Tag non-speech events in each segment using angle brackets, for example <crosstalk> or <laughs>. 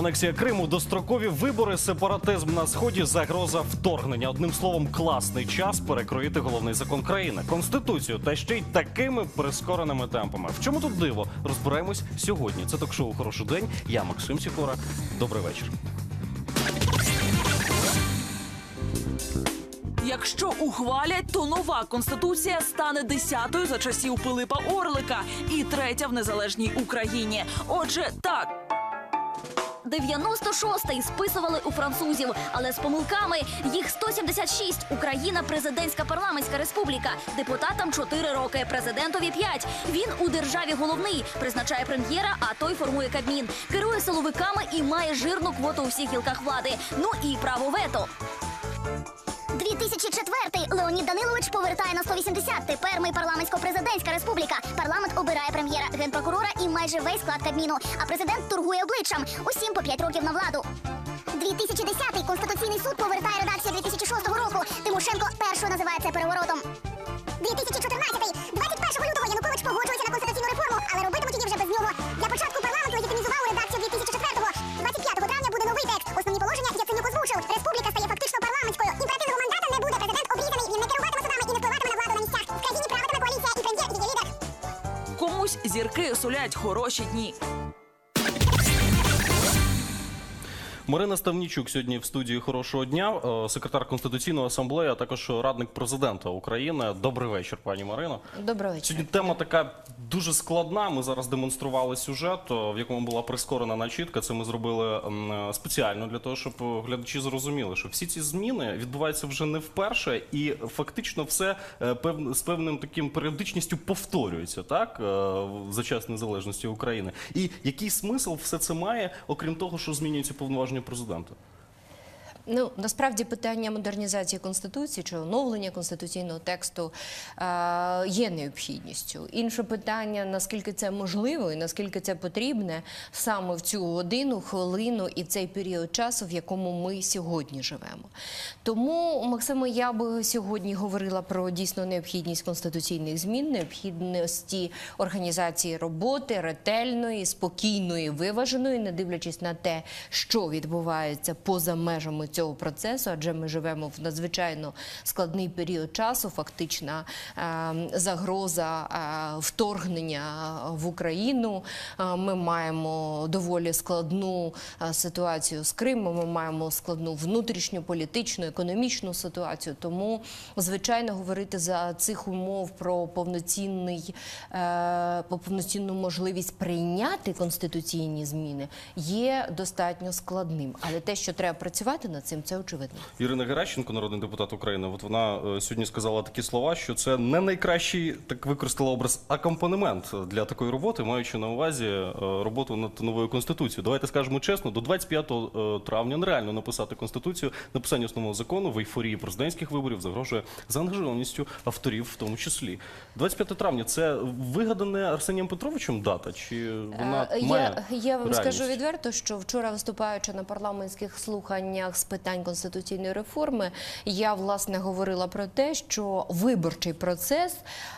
Анексія Криму, дострокові вибори, сепаратизм на сході, загроза вторгнення. Одним словом, класний час перекроїти головний закон країни конституцію, та ще й такими прискореними темпами. В чому тут диво? Розбираємось сьогодні. Це ток-шоу Хороший день. Я Максим Сікора. Добрий вечір. Якщо ухвалять, то нова конституція стане десятою за часів Пилипа Орлика і третя в незалежній Україні. Отже, так. 96-й списували у французів, але з помилками їх 176. Україна президентська парламентська республіка. Депутатам 4 роки, президентові 5. Він у державі головний, призначає прем'єра, а той формує кабмін. Керує силовиками і має жирну квоту у всіх гілках влади. Ну і право вето. 2004 Леонід Данилович повертає на 180. Тепер ми парламентсько-президентська республіка. Парламент обирає прем'єра, генпрокурора і майже весь склад кабміну. А президент торгує обличчям. Усім по 5 років на владу. 2010 Конституційний суд повертає редакцію 2006 року. Тимошенко першою називає це переворотом. Марина Ставнічук сьогодні в студії хорошого дня, е, секретар конституційної асамблеї, а також радник президента України. Добрий вечір, пані Марино. Доброго вечора. Сьогодні тема така дуже складна. Ми зараз демонстрували сюжет, в якому була прискорена начітка. Це ми зробили спеціально для того, щоб глядачі зрозуміли, що всі ці зміни відбуваються вже не вперше, і фактично все е, з певним таким періодичністю повторюється, так е, за час незалежності України. І який смисл все це має, окрім того, що змінюються повноваження президента? президента. Ну насправді питання модернізації конституції чи оновлення конституційного тексту е, є необхідністю. Інше питання наскільки це можливо і наскільки це потрібне саме в цю годину, хвилину і цей період часу, в якому ми сьогодні живемо. Тому Максиме, я би сьогодні говорила про дійсно необхідність конституційних змін, необхідності організації роботи ретельної, спокійної, виваженої, не дивлячись на те, що відбувається поза межами цього процесу, адже ми живемо в надзвичайно складний період часу. Фактична е, загроза е, вторгнення в Україну. Е, Ми маємо доволі складну е, ситуацію з Кримом. Ми маємо складну внутрішню політичну, економічну ситуацію. Тому, звичайно, говорити за цих умов про повноцінний повноцінну можливість прийняти конституційні зміни є достатньо складним. Але те, що треба працювати над цим, це очевидно. Ірина Геращенко, народний депутат України, от вона е, сьогодні сказала такі слова, що це не найкращий, так використала образ акомпанемент для такої роботи, маючи на увазі е, роботу над новою конституцією. Давайте скажемо чесно, до 25 е, травня нереально написати конституцію. Написання основного закону в ейфорії президентських виборів загрожує заангажованістю авторів, в тому числі. 25 травня це вигадане Арсенієм Петровичем дата, чи вона має я, я вам реальність? скажу відверто, що вчора виступаючи на парламентських слуханнях з питань конституційної реформи, я власне говорила про те, що виборчий процес,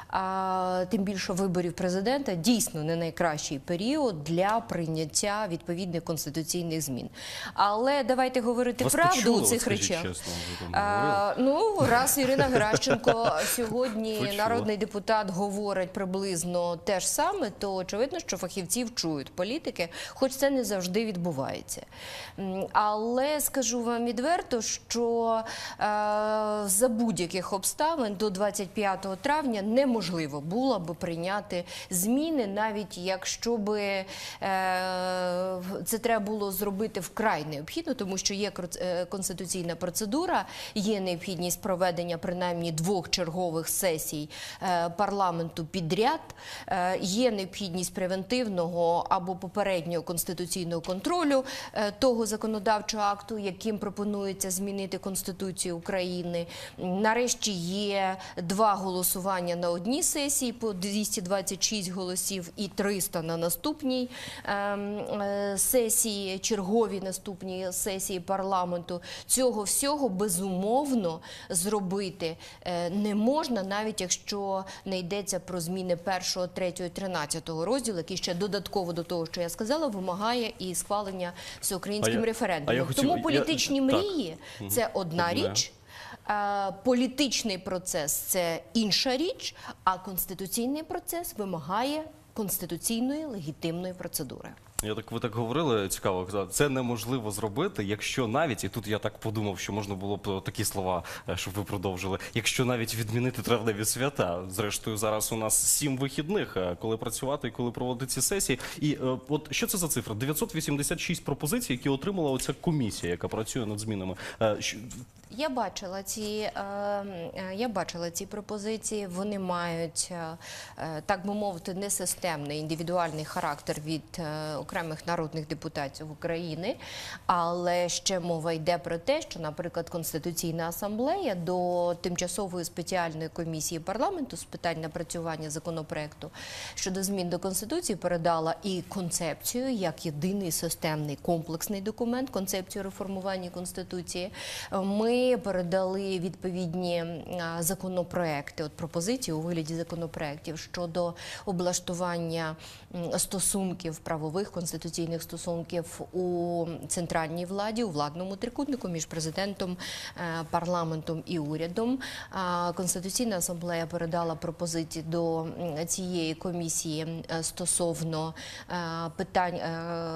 а тим більше виборів президента, дійсно не найкращий період для прийняття відповідних конституційних змін. Але давайте говорити Вас правду почули, у цих речах. чесно. А, ну, раз Ірина Геращенко сьогодні Почула. народний депутат говорить приблизно те ж саме, то очевидно, що фахівців чують політики, хоч це не завжди відбувається. Але скажу вам відверто, що е, за будь-яких обставин до 25 травня неможливо було би прийняти зміни, навіть якщо би е, це треба було зробити вкрай необхідно, тому що є е, конституційна процедура, є необхідність проведення принаймні двох чергових сесій е, парламенту підряд, е, є необхідність превентивного або попереднього конституційного контролю е, того законодавчого акту, яким пропонується пропонується змінити Конституцію України. Нарешті є два голосування на одній сесії по 226 голосів і 300 на наступній ем, е, сесії, черговій наступній сесії парламенту. Цього всього безумовно зробити е, не можна, навіть якщо не йдеться про зміни 1, 3, 13 розділу, який ще додатково до того, що я сказала, вимагає і схвалення всеукраїнським А я- референдумом. а я хотів- Тому політичні мрії це одна Одне. річ. е, Політичний процес це інша річ, а конституційний процес вимагає конституційної легітимної процедури. Я так ви так говорили, цікаво. Це неможливо зробити, якщо навіть і тут я так подумав, що можна було б е, такі слова, е, щоб ви продовжили. Якщо навіть відмінити травневі свята, зрештою зараз у нас сім вихідних, е, коли працювати і коли проводити ці сесії. І от що це за цифра? 986 пропозицій, які отримала оця комісія, яка працює над змінами. Я бачила ці е, е, я бачила ці пропозиції. Вони мають е, е, так би мовити несистемний індивідуальний характер від окремих народних депутатів України. Але ще мова йде про те, що, наприклад, Конституційна асамблея до тимчасової спеціальної комісії парламенту з питань напрацювання законопроекту щодо змін до конституції передала і концепцію як єдиний системний комплексний документ, концепцію реформування конституції. Е, Передали відповідні законопроекти, от пропозиції у вигляді законопроектів щодо облаштування стосунків правових конституційних стосунків у центральній владі, у владному трикутнику між президентом, е, парламентом і урядом. Конституційна асамблея передала пропозиції до цієї комісії е, стосовно е, питань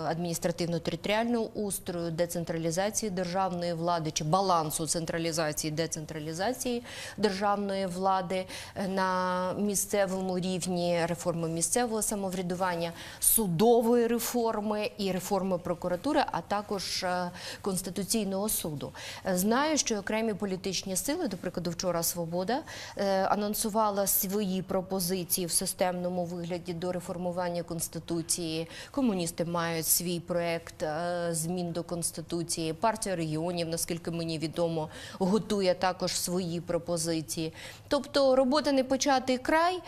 адміністративно-територіального устрою, децентралізації державної влади чи балансу централізації децентралізації державної влади на місцевому рівні, реформи місцевого самоврядування, судової реформи і реформи прокуратури, а також е, конституційного суду. Знаю, що окремі політичні сили, до прикладу, вчора Свобода е, анонсувала свої пропозиції в системному вигляді до реформування конституції. Комуністи мають свій проект е, змін до конституції. Партія регіонів, наскільки мені відомо, готує також свої пропозиції. Тобто робота не початий край,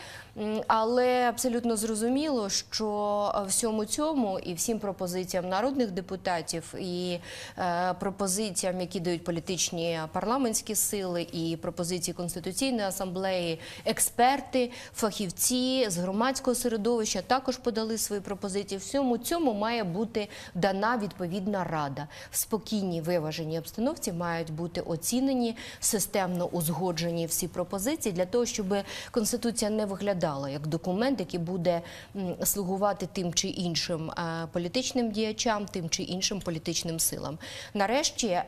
але абсолютно зрозуміло, що е, всьому цьому і всім пропозиціям народних депутатів і е, пропозиціям, які дають політичні парламентські сили, і пропозиції конституційної асамблеї, експерти, фахівці з громадського середовища також подали свої пропозиції. Всьому цьому має бути дана відповідна рада. В спокійній виваженій обстановці мають бути оцінені системно узгоджені всі пропозиції для того, щоб конституція не виглядала як документ, який буде слугувати тим чи іншим е, політичним діячам, тим чи іншим політичним силам. Нарешті е,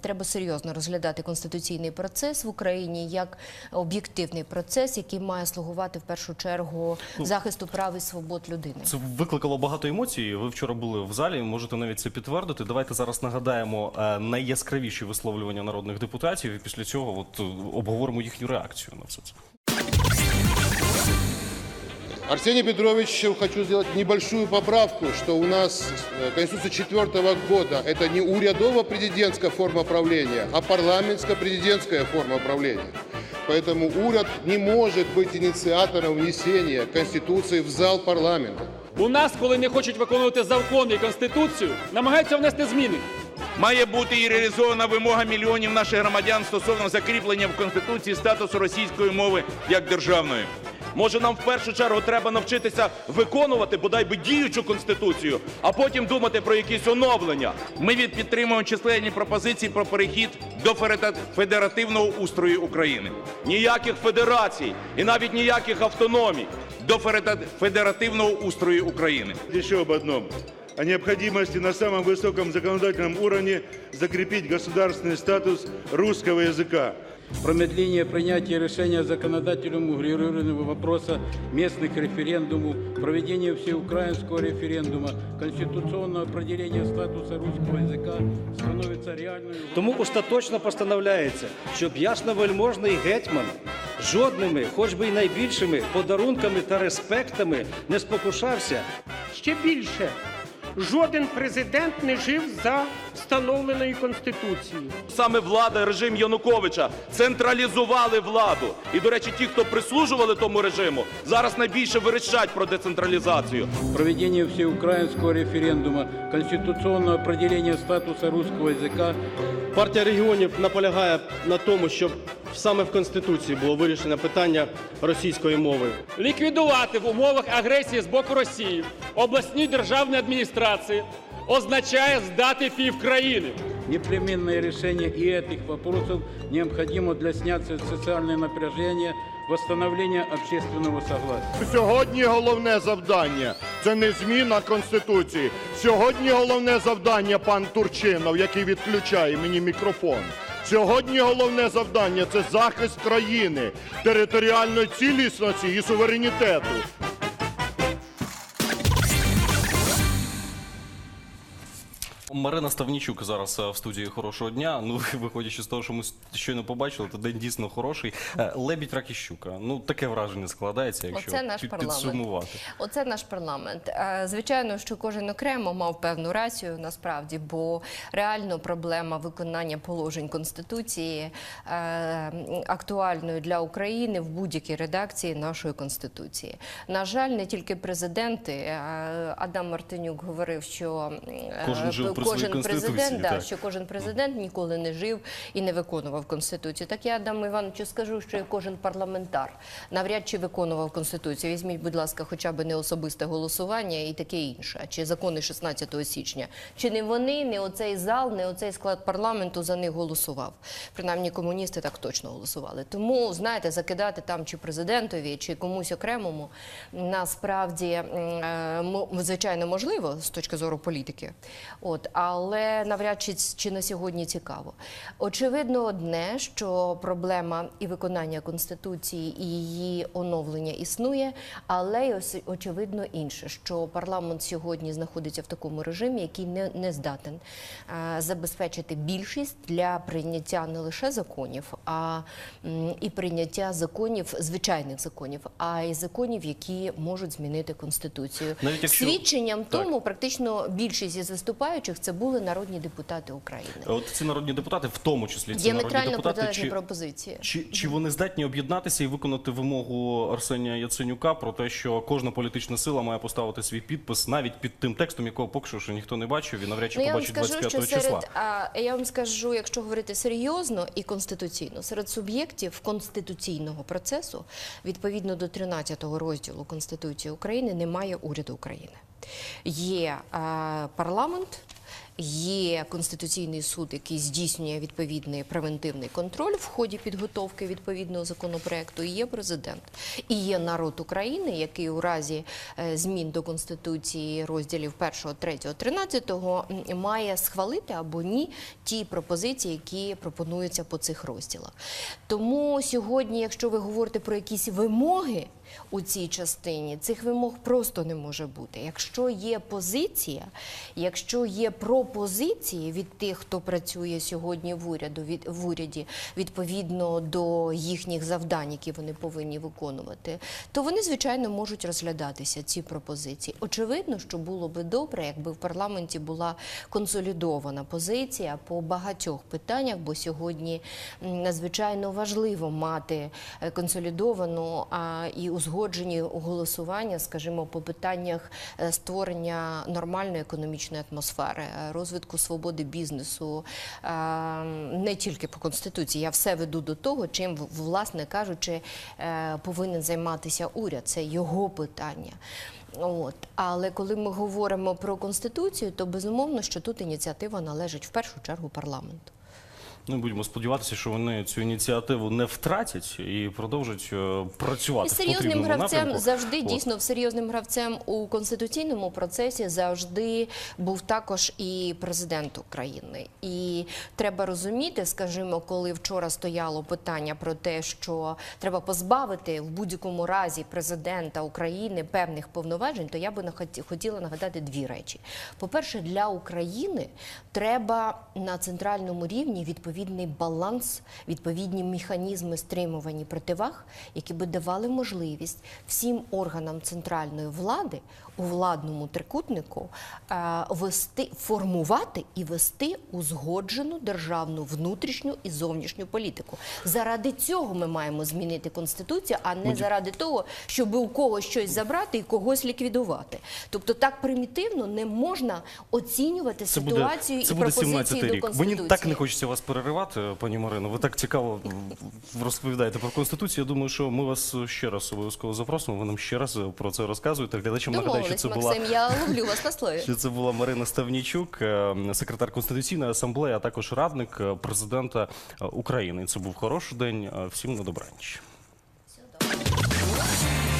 треба серйозно розглядати конституційний процес в Україні як об'єктивний процес, який має слугувати в першу чергу захисту прав і свобод людини. Це викликало багато емоцій. Ви вчора були в залі, можете навіть це підтвердити. Давайте зараз нагадаємо е, найяскравіші висловлювання народних депутатів, і після цього от обговоримо їхню реакцію на все це. Арсений Петрович, хочу сделать небольшую поправку, что у нас э, Конституция четвертого года – это не урядово-президентская форма правления, а парламентско-президентская форма правления. Поэтому уряд не может быть инициатором внесения Конституции в зал парламента. У нас, коли не хочуть виконувати закон і конституцію, намагаються внести зміни. Має бути і реалізована вимога мільйонів наших громадян стосовно закріплення в Конституції статусу російської мови як державної. Може, нам в першу чергу треба навчитися виконувати бодай би діючу конституцію, а потім думати про якісь оновлення. Ми від підтримуємо численні пропозиції про перехід до ферета- федеративного устрою України. Ніяких федерацій і навіть ніяких автономій до ферета- федеративного устрою України. еще об одном. О необходимости на самом высоком законодательном уровне закрепить государственный статус русского языка. промедление принятия решения законодателем урегулированного вопроса местных референдумов, проведение всеукраинского референдума, конституционного определения статуса русского языка становится реальной Тому остаточно постановляється, щоб ясновельможний гетьман жодними, хоч би й найбільшими подарунками та респектами не спокушався. Ще більше жоден президент не жив за встановленою конституцією. Саме влада, режим Януковича централізували владу. І, до речі, ті, хто прислужували тому режиму, зараз найбільше верещать про децентралізацію. Проведение всеукраинского референдума, конституционного определения статуса русского языка, Партія регіонів наполягає на тому, щоб саме в Конституції було вирішено питання російської мови. Ліквідувати в умовах агресії з боку Росії обласні державні адміністрації означає здати пів країни. Непременное решение и этих вопросов необходимо для снятия социального напряжения, восстановления общественного согласия. Сьогодні головне завдання це не зміна Конституції. Сьогодні головне завдання пан Турчинов, який відключає мені мікрофон. Сьогодні головне завдання це захист країни, територіальної цілісності і суверенітету. Марина Ставнічук зараз е, в студії хорошого дня. Ну, <laughs> виходячи з того, що ми щойно побачили, то день дійсно хороший. Е, Лебідь Ракіщука. Ну таке враження складається, якщо Оце наш під- парламент. підсумувати. Оце наш парламент. Е, Звичайно, що кожен окремо мав певну рацію насправді, бо реально проблема виконання положень конституції актуальною для України в будь-якій редакції нашої конституції. На жаль, не тільки президенти. Адам Мартинюк говорив, що Кожен жив кожен президент, да, так. що кожен президент ніколи не жив і не виконував конституцію. Так я Адаму Івановичу скажу, що і кожен парламентар навряд чи виконував конституцію. Візьміть, будь ласка, хоча б не особисте голосування і таке інше, чи закони 16 січня. Чи не вони, не оцей зал, не оцей склад парламенту за них голосував? Принаймні комуністи так точно голосували. Тому знаєте, закидати там чи президентові, чи комусь окремому насправді е, звичайно можливо з точки зору політики. От, але навряд чи, чи на сьогодні цікаво. Очевидно, одне, що проблема і виконання конституції, і її оновлення існує, але й очевидно інше, що парламент сьогодні знаходиться в такому режимі, який не, не здатен е, забезпечити більшість для прийняття не лише законів, а і прийняття законів, звичайних законів, а й законів, які можуть змінити конституцію. Навіть якщо- Свідченням Так. тому практично більшість із виступаючих це були народні депутати України. От ці народні депутати, в тому числі ці народні депутати, чи, пропозиції. чи, чи вони здатні об'єднатися і виконати вимогу Арсенія Яценюка про те, що кожна політична сила має поставити свій підпис навіть під тим текстом, якого поки що ніхто не бачив і навряд чи Ну, побачить скажу, 25 що числа. серед а, я вам скажу, якщо говорити серйозно і конституційно, серед суб'єктів конституційного процесу, відповідно до 13 розділу Конституції України, немає уряду України. Є а, парламент. Є конституційний суд, який здійснює відповідний превентивний контроль в ході підготовки відповідного законопроекту. І є президент, і є народ України, який у разі е, змін до конституції розділів 1, 3, 13 має схвалити або ні ті пропозиції, які пропонуються по цих розділах. Тому сьогодні, якщо ви говорите про якісь вимоги у цій частині, цих вимог просто не може бути. Якщо є позиція, якщо є пропозиції від тих, хто працює сьогодні в уряду, від в уряді, відповідно до їхніх завдань, які вони повинні виконувати, то вони звичайно можуть розглядатися ці пропозиції. Очевидно, що було би добре, якби в парламенті була консолідована позиція по багатьох питаннях, бо сьогодні надзвичайно важливо мати е, консолідовану і узгоджені голосування, скажімо, по питаннях е, створення нормальної економічної атмосфери, е, розвитку свободи бізнесу, е, не тільки по конституції. Я все веду до того, чим власне кажучи, повинен займатися уряд. Це його питання. От. Але коли ми говоримо про конституцію, то безумовно, що тут ініціатива належить в першу чергу парламенту. Ну, будемо сподіватися, що вони цю ініціативу не втратять і продовжать е, працювати І в серйозним потрібному гравцем напрямку. завжди От. дійсно серйозним гравцем у конституційному процесі завжди був також і президент України. І треба розуміти, скажімо, коли вчора стояло питання про те, що треба позбавити в будь-якому разі президента України певних повноважень, то я би нахот- хотіла нагадати дві речі: по-перше, для України треба на центральному рівні відповідати відповідний баланс, відповідні механізми стримування противаг, які би давали можливість всім органам центральної влади у владному трикутнику е, вести, формувати і вести узгоджену державну внутрішню і зовнішню політику. Заради цього ми маємо змінити конституцію, а не заради того, щоб у когось щось забрати і когось ліквідувати. Тобто так примітивно не можна оцінювати Це буде, ситуацію це і буде пропозиції 17 до рік. конституції. Мені так не хочеться вас переривати, пані Марино. Ви так цікаво розповідаєте про конституцію. Я думаю, що ми вас ще раз обов'язково запросимо. Ви нам ще раз про це розказуєте. Глядачам нагадаю, що це була Максим. Я ловлю вас на слові. що це була Марина Ставнічук, е, секретар Конституційної асамблеї, а також радник е, президента е, України. Це був хороший день. Всім на добраніч. Всього доброго.